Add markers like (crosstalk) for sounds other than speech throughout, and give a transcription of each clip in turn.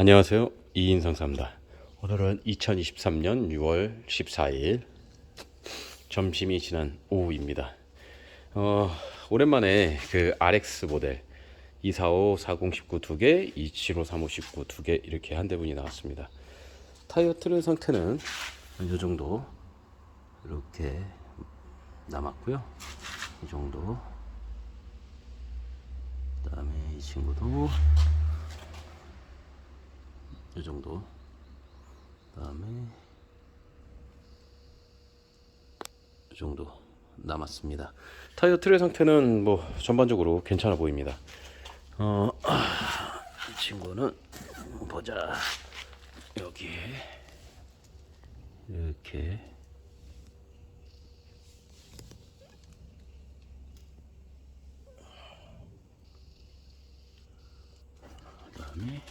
안녕하세요. 이인성사입니다. 오늘은 2023년 6월 14일 점심이 지난 오후입니다. 어, 오랜만에 그 RX 모델 245, 40, 19두 개, 275, 35, 19두개 이렇게 한 대분이 나왔습니다. 타이어 트는 상태는 이 정도 이렇게 남았고요. 이 정도. 그다음에 이 친구도 이 정도. 그 다음에 이 정도 남았습니다. 타이어 트의 상태는 뭐 전반적으로 괜찮아 보입니다. 어, 이 친구는 보자. 여기 이렇게 그다음에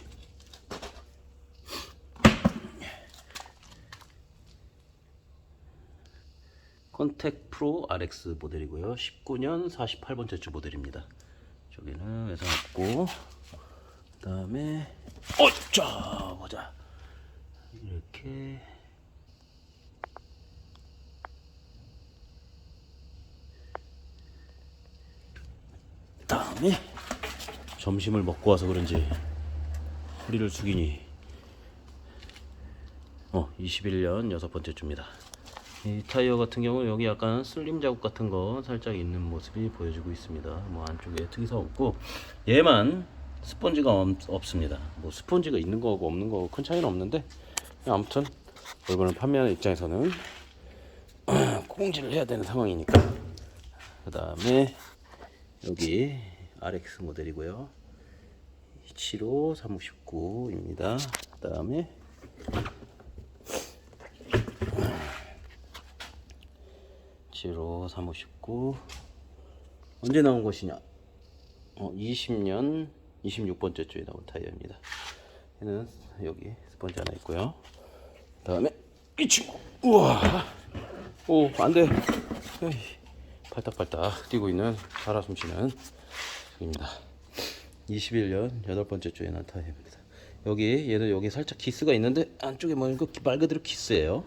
컨택 프로 RX 모델이고요. 19년 48번째 주 모델입니다. 저기는 외상 없고 그 다음에 어짜 보자 이렇게 그다음에 점심을 먹고 와서 그런지 허리를 숙이니 어 21년 여섯 번째 주입니다. 이 타이어 같은 경우는 여기 약간 슬림 자국 같은 거 살짝 있는 모습이 보여지고 있습니다. 뭐 안쪽에 특이사 없고 얘만 스펀지가 없, 없습니다. 뭐 스펀지가 있는 거고 없는 거고 큰 차이는 없는데 아무튼 물건을 판매하는 입장에서는 (clears throat) 공지를 해야 되는 상황이니까 그 다음에 여기 RX 모델이고요 75 359입니다 그 다음에 지로 359 언제 나온 것이냐? 어, 20년 26번째 주에 나온 타이어입니다. 얘는 여기 스펀지 하나 있고요. 그 다음에 이 친구. 우와. 오 안돼. 팔딱팔딱 뛰고 있는 살아 숨쉬는 입니다. 21년 여덟 번째 주에 난 타이어입니다. 여기 얘는 여기 살짝 기스가 있는데 안쪽에 뭐 이거 말 그대로 기스예요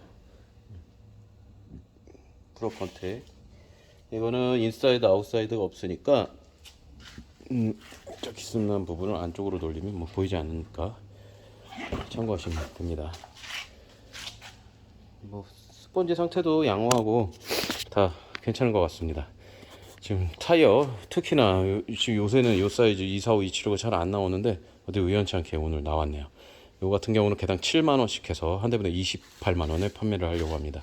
프로 컨택. 이거는 인사이드 아웃사이드가 없으니까 음, 저 기스난 부분을 안쪽으로 돌리면 뭐 보이지 않으니까 참고하시면 됩니다. 뭐 스펀지 상태도 양호하고 다 괜찮은 것 같습니다. 지금 타이어 특히나 요, 지금 요새는 요 사이즈 245, 275가 잘 안 나오는데 어디 우연치 않게 오늘 나왔네요. 요 같은 경우는 개당 7만원씩 해서 한 대분에 28만원에 판매를 하려고 합니다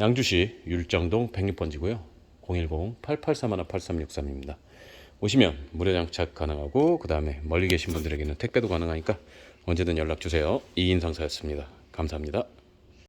양주시 율정동 106번지고요. 010-883-8363입니다. 오시면 무료 장착 가능하고 그 다음에 멀리 계신 분들에게는 택배도 가능하니까 언제든 연락 주세요. 이인 상사였습니다. 감사합니다.